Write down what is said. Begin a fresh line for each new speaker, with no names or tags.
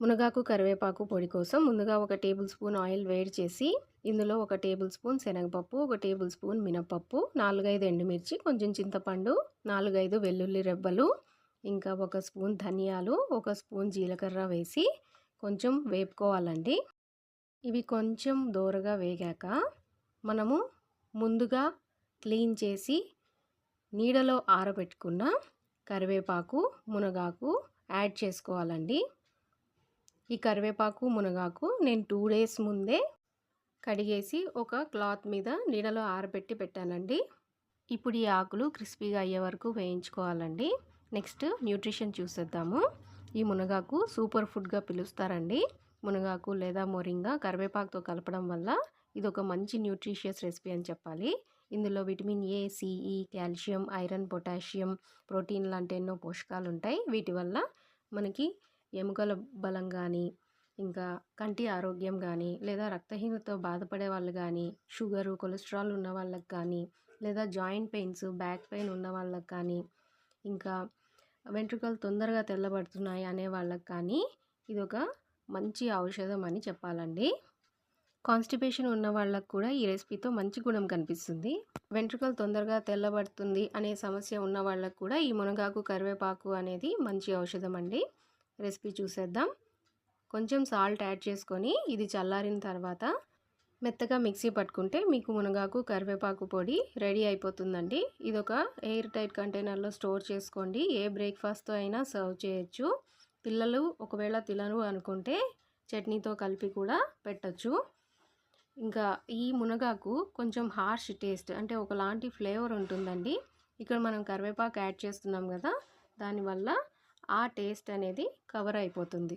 మునగాకు కరివేపాకు పొడి కోసం ముందుగా ఒక టేబుల్ స్పూన్ ఆయిల్ వేడి చేసి ఇందులో ఒక టేబుల్ స్పూన్ శనగపప్పు ఒక టేబుల్ స్పూన్ మినపప్పు నాలుగైదు ఎండుమిర్చి కొంచెం చింతపండు నాలుగైదు వెల్లుల్లి రెబ్బలు ఇంకా ఒక స్పూన్ ధనియాలు ఒక స్పూన్ జీలకర్ర వేసి కొంచెం వేపుకోవాలండి. ఇవి కొంచెం దోరగా వేగాక మనము ముందుగా క్లీన్ చేసి నీడలో ఆరబెట్టుకున్న కరివేపాకు మునగాకు యాడ్ చేసుకోవాలండి. ఈ కరివేపాకు మునగాకు నేను టూ డేస్ ముందే కడిగేసి ఒక క్లాత్ మీద నీడలో ఆరబెట్టి పెట్టానండి. ఇప్పుడు ఈ ఆకులు క్రిస్పీగా అయ్యే వరకు వేయించుకోవాలండి. నెక్స్ట్ న్యూట్రిషన్ చూసేద్దాము. ఈ మునగాకు సూపర్ ఫుడ్గా పిలుస్తారండి. మునగాకు లేదా మొరింగా కరివేపాకుతో కలపడం వల్ల ఇది ఒక మంచి న్యూట్రిషియస్ రెసిపీ అని చెప్పాలి. ఇందులో vitamin A C E calcium iron potassium protein లాంటి ఎన్నో పోషకాలు ఉంటాయి వీటి వల్ల మనకి ఎముకల బలం కానీ ఇంకా కంటి ఆరోగ్యం కానీ లేదా రక్తహీనతతో బాధపడే వాళ్ళు కానీ షుగరు కొలెస్ట్రాల్ ఉన్న వాళ్ళకి కానీ లేదా జాయింట్ పెయిన్స్ బ్యాక్ పెయిన్ ఉన్న వాళ్ళకి కానీ ఇంకా వెంట్రుకలు తొందరగా తెల్లబడుతున్నాయి అనే వాళ్ళకి కానీ ఇది ఒక మంచి ఔషధం అని చెప్పాలండి. కాన్స్టిపేషన్ ఉన్న వాళ్ళకు కూడా ఈ రెసిపీతో మంచి గుణం కనిపిస్తుంది. వెంట్రుకలు తొందరగా తెల్లబడుతుంది అనే సమస్య ఉన్న వాళ్ళకు కూడా ఈ మునగాకు కరివేపాకు అనేది మంచి ఔషధం అండి. రెసిపీ చూసేద్దాం. కొంచెం సాల్ట్ యాడ్ చేసుకొని ఇది చల్లారిన తర్వాత మెత్తగా మిక్సీ పట్టుకుంటే మీకు మునగాకు కరివేపాకు పొడి రెడీ అయిపోతుందండి. ఇది ఒక ఎయిర్ టైట్ కంటైనర్లో స్టోర్ చేసుకోండి. ఏ బ్రేక్ఫాస్ట్తో అయినా సర్వ్ చేయొచ్చు. పిల్లలు ఒకవేళ తినరు అనుకుంటే చట్నీతో కలిపి కూడా పెట్టచ్చు. ఇంకా ఈ మునగాకు కొంచెం హార్ష్ టేస్ట్ అంటే ఒకలాంటి ఫ్లేవర్ ఉంటుందండి. ఇక్కడ మనం కరివేపాకు యాడ్ చేస్తున్నాం కదా దానివల్ల ఆ టేస్ట్ అనేది కవర్ అయిపోతుంది.